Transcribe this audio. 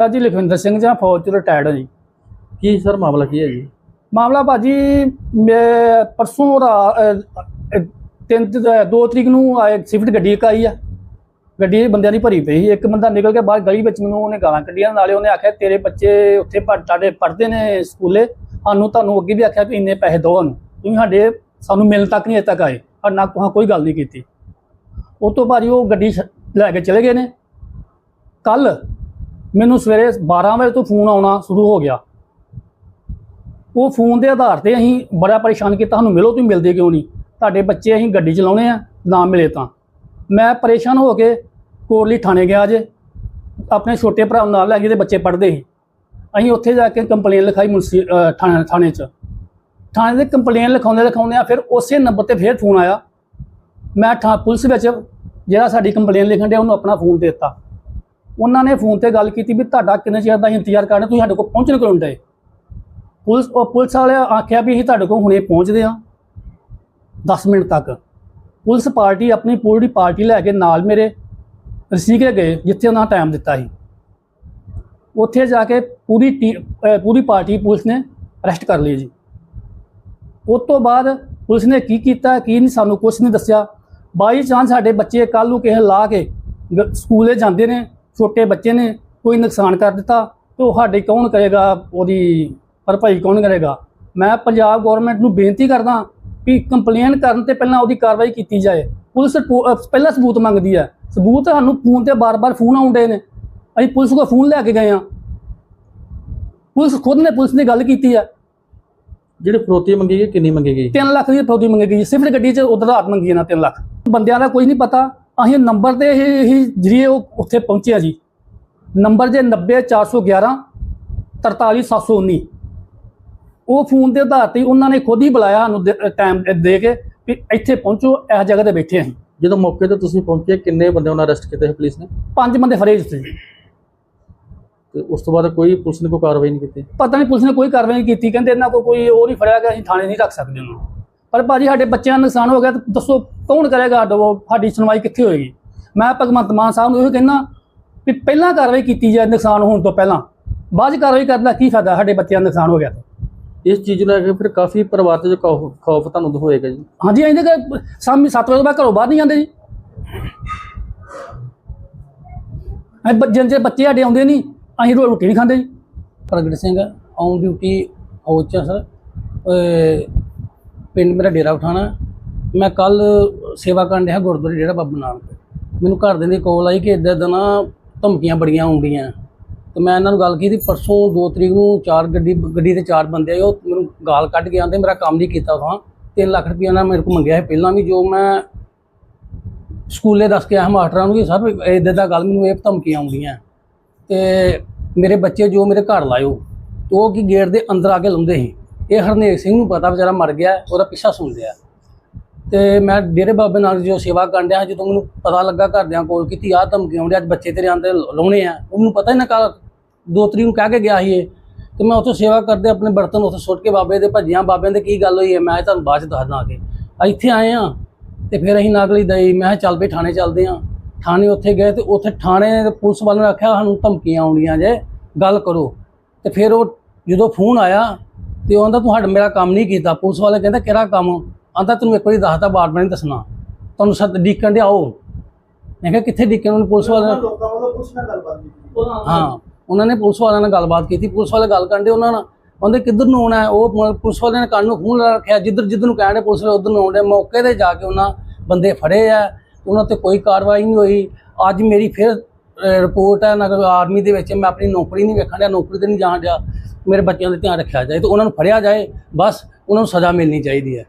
ਮੇਰਾ ਜੀ ਲਖਵਿੰਦਰ ਸਿੰਘ ਜਾਂ ਫੌਜ ਚ ਰਿਟਾਇਰਡ ਹਾਂ ਜੀ। ਕੀ ਸਰ ਮਾਮਲਾ ਕੀ ਹੈ ਜੀ? ਮਾਮਲਾ ਭਾਜੀ ਮੈਂ ਪਰਸੋਂ ਦਾ ਤਿੰਨ ਦੋ ਤਰੀਕ ਨੂੰ ਆਏ ਸਿਫਟ ਗੱਡੀ ਇੱਕ ਆਈ ਆ। ਗੱਡੀ ਬੰਦਿਆਂ ਦੀ ਭਰੀ ਪਈ ਸੀ। ਇੱਕ ਬੰਦਾ ਨਿਕਲ ਕੇ ਬਾਹਰ ਗਲੀ ਵਿੱਚ ਮੈਨੂੰ ਉਹਨੇ ਗਾਲਾਂ ਕੱਢੀਆਂ। ਨਾਲੇ ਉਹਨੇ ਆਖਿਆ ਤੇਰੇ ਬੱਚੇ ਉੱਥੇ ਪੜ੍ਹ ਤੁਹਾਡੇ ਪੜ੍ਹਦੇ ਨੇ ਸਕੂਲੇ। ਸਾਨੂੰ ਤੁਹਾਨੂੰ ਅੱਗੇ ਵੀ ਆਖਿਆ ਵੀ ਇੰਨੇ ਪੈਸੇ ਦਿਓ ਸਾਨੂੰ। ਤੁਸੀਂ ਸਾਡੇ ਸਾਨੂੰ ਮਿਲਣ ਤੱਕ ਨਹੀਂ ਅਜੇ ਤੱਕ ਆਏ। ਪਰ ਨਾ ਕੋਹਾਂ ਕੋਈ ਗੱਲ ਨਹੀਂ ਕੀਤੀ। ਉਹ ਤੋਂ ਭਾਜੀ ਉਹ ਗੱਡੀ ਲੈ ਕੇ ਚਲੇ ਗਏ ਨੇ। ਕੱਲ ਮੈਨੂੰ ਸਵੇਰੇ 12 ਵਜੇ ਤੋਂ ਫੋਨ ਆਉਣਾ ਸ਼ੁਰੂ ਹੋ ਗਿਆ। ਉਹ ਫੋਨ ਦੇ ਆਧਾਰ ਤੇ ਅਸੀਂ ਬੜਾ ਪਰੇਸ਼ਾਨ ਕੀਤਾ ਤੁਹਾਨੂੰ ਮਿਲੋ ਤੁਸੀਂ ਮਿਲਦੇ ਕਿਉਂ ਨਹੀਂ? ਤੁਹਾਡੇ ਬੱਚੇ ਅਸੀਂ ਗੱਡੀ ਚਲਾਉਣੇ ਆ, ਨਾ ਮਿਲੇ ਤਾਂ। ਮੈਂ ਪਰੇਸ਼ਾਨ ਹੋ ਕੇ ਕੋਟਲੀ ਥਾਣੇ ਗਿਆ ਜੇ, ਆਪਣੇ ਛੋਟੇ ਭਰਾ ਨਾਲ ਲੈ ਕੇ ਤੇ ਬੱਚੇ ਪੜ੍ਹਦੇ ਸੀ। ਅਸੀਂ ਉੱਥੇ ਜਾ ਕੇ ਕੰਪਲੇਨ ਲਿਖਾਈ ਮੁਨਸੀ ਥਾਣੇ ਥਾਣੇ 'ਚ। ਥਾਣੇ ਦੇ ਕੰਪਲੇਨ ਲਿਖਾਉਂਦੇ ਲਿਖਾਉਂਦੇ ਆ ਫਿਰ ਉਸੇ ਨੰਬਰ ਤੇ ਫਿਰ ਫੋਨ ਆਇਆ। ਮੈਂ ਥਾਂ ਪੁਲਿਸ ਵਿੱਚ ਜਿਹੜਾ ਸਾਡੀ ਕੰਪਲੇਨ ਲਿਖਣ ਡਿਆ, ਉਹਨੂੰ ਆਪਣਾ ਫੋਨ ਦੇ ਦਿੱਤਾ। ਉਹਨਾਂ ਨੇ ਫੋਨ ਤੇ ਗੱਲ ਕੀਤੀ ਵੀ ਤੁਹਾਡਾ ਕਿੰਨੇ ਚਿਰ ਦਾ ਇੰਤਜ਼ਾਰ ਕਰਨਾ ਤੁਸੀਂ ਸਾਡੇ ਕੋਲ ਪਹੁੰਚਣ ਕਿਉਂ ਡਏ? ਪੁਲਿਸ ਉਹ ਪੁਲਿਸ ਵਾਲਿਆਂ ਆਖਿਆ ਵੀ ਅਸੀਂ ਤੁਹਾਡੇ ਕੋਲ ਹੁਣੇ ਪਹੁੰਚਦੇ ਹਾਂ 10 ਮਿੰਟ ਤੱਕ। ਪੁਲਿਸ ਪਾਰਟੀ ਆਪਣੀ ਪੂਰੀ ਪਾਰਟੀ ਲੈ ਕੇ ਨਾਲ ਮੇਰੇ ਰਸੀਕੇ ਗਏ, ਜਿੱਥੇ ਉਹਨਾਂ ਟਾਈਮ ਦਿੱਤਾ ਸੀ। ਉੱਥੇ ਜਾ ਕੇ ਪੂਰੀ ਟੀ- ਪੂਰੀ ਪਾਰਟੀ ਪੁਲਿਸ ਨੇ ਅਰੈਸਟ ਕਰ ਲਈ ਜੀ। ਉਸ ਤੋਂ ਬਾਅਦ ਪੁਲਿਸ ਨੇ ਕੀ ਕੀਤਾ, ਕੀ ਨਹੀਂ ਸਾਨੂੰ ਕੁਝ ਨਹੀਂ ਦੱਸਿਆ। ਬਾਈ ਚਾਂਸ ਸਾਡੇ ਬੱਚੇ ਕੱਲ ਨੂੰ ਕਿਸੇ ਲਾ ਕੇ ਗ- ਸਕੂਲੇ ਜਾਂਦੇ ਨੇ ਛੋਟੇ ਬੱਚੇ ਨੇ ਕੋਈ ਨੁਕਸਾਨ ਕਰ ਦਿੱਤਾ ਤੇ ਉਹ ਸਾਡੇ ਕੌਣ ਕਰੇਗਾ ਉਹਦੀ ਭਰਪਾਈ ਕੌਣ ਕਰੇਗਾ? ਮੈਂ ਪੰਜਾਬ ਗਵਰਨਮੈਂਟ ਨੂੰ ਬੇਨਤੀ ਕਰਦਾ ਕਿ ਕੰਪਲੇਨ ਕਰਨ ਤੇ ਪਹਿਲਾਂ ਉਹਦੀ ਕਾਰਵਾਈ ਕੀਤੀ ਜਾਏ। ਪੁਲਿਸ ਪਹਿਲਾਂ ਸਬੂਤ ਮੰਗਦੀ ਹੈ। ਸਬੂਤ ਸਾਨੂੰ ਫੋਨ ਤੇ ਬਾਰ-ਬਾਰ ਫੋਨ ਆਉਂਦੇ ਨੇ। ਅਸੀਂ ਪੁਲਿਸ ਕੋਲ ਫੋਨ ਲੈ ਕੇ ਗਏ ਆ ਪੁਲਿਸ ਖੁਦ ਨੇ ਪੁਲਿਸ ਨੇ ਗੱਲ ਕੀਤੀ ਆ ਜਿਹੜੀ ਫਰੋਤੀ ਮੰਗੀ ਗਈ ਕਿੰਨੀ ਮੰਗੀ ਗਈ? 3 ਲੱਖ ਦੀ ਫਰੌਦੀ ਮੰਗੀ ਗਈ। ਸਿਫਟ ਗੱਡੀ 'ਚ ਉਧਰ ਰਾਤ ਮੰਗੀ ਇਹਨਾਂ 3 ਲੱਖ। ਬੰਦਿਆਂ ਦਾ ਕੋਈ ਨਹੀਂ ਪਤਾ। ਅਸੀਂ ਨੰਬਰ ਤੇ ਹੀ ਜਰੀਏ ਉਹ ਉੱਥੇ ਪਹੁੰਚਿਆ ਜੀ। ਨੰਬਰ ਜੇ 90411 43719 ਉਹ ਫੋਨ ਦੇ ਆਧਾਰ ਤੇ ਉਹਨਾਂ ਨੇ ਖੁਦ ਹੀ ਬੁਲਾਇਆ ਸਾਨੂੰ ਟਾਈਮ ਦੇ ਕੇ ਵੀ ਇੱਥੇ ਪਹੁੰਚੋ ਇਸ ਜਗ੍ਹਾ ਤੇ ਬੈਠੇ ਅਸੀਂ। ਜਦੋਂ ਮੌਕੇ ਤੇ ਤੁਸੀਂ ਪਹੁੰਚੇ ਕਿੰਨੇ ਬੰਦੇ ਉਹਨਾਂ ਅਰੈਸਟ ਕੀਤੇ ਸੀ ਪੁਲਿਸ ਨੇ? ਪੰਜ ਬੰਦੇ ਫੜੇ ਜੀ। ਤੇ ਉਸ ਤੋਂ ਬਾਅਦ ਕੋਈ ਪੁਲਿਸ ਨੇ ਕੋਈ ਕਾਰਵਾਈ ਨਹੀਂ ਕੀਤੀ? ਪਤਾ ਨਹੀਂ ਪੁਲਿਸ ਨੇ ਕੋਈ ਕਾਰਵਾਈ ਨਹੀਂ ਕੀਤੀ ਕਹਿੰਦੇ ਇਹਨਾਂ ਕੋਲ ਕੋਈ ਉਹ ਨਹੀਂ ਫੜਿਆ ਗਿਆ ਅਸੀਂ ਥਾਣੇ ਨਹੀਂ ਰੱਖ ਸਕਦੇ ਉਹਨੂੰ ਪਰ ਭਾਜੀ ਸਾਡੇ ਬੱਚਿਆਂ ਦਾ ਨੁਕਸਾਨ ਹੋ ਗਿਆ ਤਾਂ ਦੱਸੋ ਕੌਣ ਕਰੇਗਾ ਉਹ ਸਾਡੀ ਸੁਣਵਾਈ ਕਿੱਥੇ ਹੋਏਗੀ? ਮੈਂ ਭਗਵੰਤ ਮਾਨ ਸਾਹਿਬ ਨੂੰ ਇਹ ਕਹਿੰਦਾ ਵੀ ਪਹਿਲਾਂ ਕਾਰਵਾਈ ਕੀਤੀ ਜਾਏ ਨੁਕਸਾਨ ਹੋਣ ਤੋਂ ਪਹਿਲਾਂ। ਬਾਅਦ 'ਚ ਕਾਰਵਾਈ ਕਰਨ ਦਾ ਕੀ ਫਾਇਦਾ ਸਾਡੇ ਬੱਚਿਆਂ ਦਾ ਨੁਕਸਾਨ ਹੋ ਗਿਆ ਤਾਂ। ਇਸ ਚੀਜ਼ ਨੂੰ ਲੈ ਕੇ ਫਿਰ ਕਾਫੀ ਪਰਿਵਾਰ ਤੇ ਜੋ ਖੌਫ ਖੌਫ ਤੁਹਾਨੂੰ ਹੋਏਗਾ ਜੀ। ਹਾਂਜੀ ਅਸੀਂ ਤਾਂ ਸ਼ਾਮੀ 7 ਵਜੇ ਤੋਂ ਬਾਅਦ ਘਰੋਂ ਬਾਹਰ ਨਹੀਂ ਜਾਂਦੇ ਜੀ। ਅਸੀਂ ਬ- ਜਿੰਨੇ ਚਿਰ ਬੱਚੇ ਸਾਡੇ ਆਉਂਦੇ ਨਹੀਂ ਅਸੀਂ ਰੋਟੀ ਨਹੀਂ ਖਾਂਦੇ ਜੀ। ਪ੍ਰਗਟ ਸਿੰਘ ਔਨ ਡਿਊਟੀ ਫੌਜ 'ਚ ਆ ਸਰ ਪਿੰਡ ਮੇਰਾ ਡੇਰਾ ਉਠਾਣਾ ਮੈਂ ਕੱਲ ਸੇਵਾ ਕਰਨ ਡਿਆ ਗੁਰਦੁਆਰੇ ਡੇਰਾ ਬਾਬਾ ਨਾਨਕ। ਮੈਨੂੰ ਘਰ ਦੇ ਦੀ ਕੋਲ ਆਈ ਕਿ ਇੱਦਾਂ ਦਾ ਨਾ ਧਮਕੀਆਂ ਬੜੀਆਂ ਆਉਂਦੀਆਂ ਤੇ ਮੈਂ ਇਹਨਾਂ ਨੂੰ ਗੱਲ ਕੀਤੀ, ਪਰਸੋਂ 2 ਤਰੀਕ ਨੂੰ ਚਾਰ ਗੱਡੀ ਗੱਡੀ ਤੇ ਚਾਰ ਬੰਦੇ ਆਏ, ਉਹ ਮੈਨੂੰ ਗਾਲ ਕੱਢ ਕੇ ਆਂਦੇ ਮੇਰਾ ਕੰਮ ਨਹੀਂ ਕੀਤਾ ਤਾਂ 3 ਲੱਖ ਰੁਪਏ ਨਾਲ ਮੇਰੇ ਕੋਲ ਮੰਗਿਆ ਸੀ ਪਹਿਲਾਂ ਵੀ, ਜੋ ਮੈਂ ਸਕੂਲੇ ਦੱਸ ਕੇ ਆਇਆ ਮਾਸਟਰਾਂ ਨੂੰ ਕਿ ਸਰ ਇੱਦਾਂ ਦਾ ਗੱਲ ਮੈਨੂੰ ਇਹ ਧਮਕੀਆਂ ਆਉਂਦੀਆਂ। ਤੇ ਮੇਰੇ ਬੱਚੇ ਜੋ ਮੇਰੇ ਘਰ ਲਾਇਓ ਉਹ ਕੀ ਗੇਟ ਦੇ ਅੰਦਰ ਆ ਕੇ ਲਾਉਂਦੇ ਸੀ। ਇਹ ਹਰਨੇਕ ਸਿੰਘ ਨੂੰ ਪਤਾ ਵਿਚਾਰਾ ਮਰ ਗਿਆ, ਉਹਦਾ ਪਿੱਛਾ ਸੁਣ ਲਿਆ ਤੇ ਮੈਂ ਡੇਰੇ ਬਾਬੇ ਨਾਲ ਜੋ ਸੇਵਾ ਕਰਨ ਡਿਆ ਜਦੋਂ ਮੈਨੂੰ ਪਤਾ ਲੱਗਾ ਘਰਦਿਆਂ ਕੋਲ ਕੀਤੀ ਆਹ ਧਮਕੀ ਆਉਂਦੀ ਅੱਜ ਬੱਚੇ ਤੇਰੇ ਆਂਦੇ ਲਾਉਣੇ ਆ, ਉਹ ਮੈਨੂੰ ਪਤਾ ਹੀ ਨਾ ਕੱਲ ਦੋ ਤਰੀਕ ਨੂੰ ਕਹਿ ਕੇ ਗਿਆ ਸੀ ਇਹ। ਤੇ ਮੈਂ ਉੱਥੇ ਸੇਵਾ ਕਰਦੇ ਆਪਣੇ ਬਰਤਨ ਉੱਥੇ ਸੁੱਟ ਕੇ ਬਾਬੇ ਦੇ ਭੱਜਿਆ, ਬਾਬਿਆਂ ਦੇ ਕੀ ਗੱਲ ਹੋਈ ਹੈ, ਮੈਂ ਤੁਹਾਨੂੰ ਬਾਅਦ ਚ ਦੱਸਦਾ ਆ ਕੇ ਇੱਥੇ ਆਏ ਆ ਤੇ ਫਿਰ ਅਸੀਂ ਨਾਗਲੀ ਦਈ, ਮੈਂ ਚੱਲ ਬਈ ਥਾਣੇ ਚੱਲਦੇ ਆ ਥਾਣੇ ਉੱਥੇ ਗਏ ਤੇ ਉੱਥੇ ਥਾਣੇ ਪੁਲਿਸ ਵਾਲਿਆਂ ਨੇ ਆਖਿਆ ਸਾਨੂੰ ਧਮਕੀਆਂ ਆਉਂਦੀਆਂ ਜੇ, ਗੱਲ ਕਰੋ। ਤੇ ਫਿਰ ਉਹ ਜਦੋਂ ਫੋਨ ਆਇਆ ਤੇ ਉਹ ਆਂਦਾ ਤੂੰ ਸਾਡਾ ਮੇਰਾ ਕੰਮ ਨਹੀਂ ਕੀਤਾ। ਪੁਲਿਸ ਵਾਲੇ ਕਹਿੰਦਾ ਕਿਹੜਾ ਕੰਮ? ਆਂਦਾ ਤੈਨੂੰ ਇੱਕ ਵਾਰੀ ਦੱਸਦਾ ਬਾਰ ਬਾਰ ਨਹੀਂ ਦੱਸਣਾ। ਤੁਹਾਨੂੰ ਸੱਦ ਡੀਕਣ ਦੇ ਆਓ ਮੈਂ ਕਿਹਾ ਕਿੱਥੇ ਡੀਕਣ? ਉਹਨੂੰ ਪੁਲਿਸ ਵਾਲੇ ਨੇ ਲੋਕਾਂ ਵੱਲੋਂ ਕੁਛ ਨਾ ਗੱਲਬਾਤ ਕੀਤੀ। ਹਾਂ ਉਹਨਾਂ ਨੇ ਪੁਲਿਸ ਵਾਲਿਆਂ ਨਾਲ ਗੱਲਬਾਤ ਕੀਤੀ। ਪੁਲਿਸ ਵਾਲੇ ਗੱਲ ਕਰਨ ਦੇ ਉਹਨਾਂ ਨਾਲ। ਕਹਿੰਦੇ ਕਿੱਧਰ ਨੂੰ ਆਉਣਾ? ਉਹ ਪੁਲਿਸ ਵਾਲਿਆਂ ਨੇ ਕੰਨ ਨੂੰ ਲਾ ਰੱਖਿਆ। ਜਿੱਧਰ ਜਿੱਧਰ ਨੂੰ ਕਹਿਣੇ ਪੁਲਿਸ ਵਾਲੇ ਉਧਰ ਨੂੰ ਆਉਂਦੇ ਮੌਕੇ ਤੇ ਜਾ ਕੇ ਉਹਨਾਂ ਬੰਦੇ ਫੜੇ ਆ। ਉਹਨਾਂ ਤੇ ਕੋਈ ਕਾਰਵਾਈ ਨਹੀਂ ਹੋਈ। ਅੱਜ ਮੇਰੀ ਫਿਰ ਰਿਪੋਰਟ ਹੈ ਨਗਰ ਆਰਮੀ ਦੇ ਵਿੱਚ, ਮੈਂ ਆਪਣੀ ਨੌਕਰੀ ਨਹੀਂ ਵੇਖਣ ਡਿਆ, ਨੌਕਰੀ ਤੇ ਨਹੀਂ ਜਾਣ ਡਿਆ, ਮੇਰੇ ਬੱਚਿਆਂ ਦਾ ਧਿਆਨ ਰੱਖਿਆ ਜਾਏ ਤੇ ਉਹਨਾਂ ਨੂੰ ਫੜਿਆ ਜਾਏ, ਬਸ ਉਹਨਾਂ ਨੂੰ ਸਜ਼ਾ ਮਿਲਣੀ ਚਾਹੀਦੀ ਹੈ।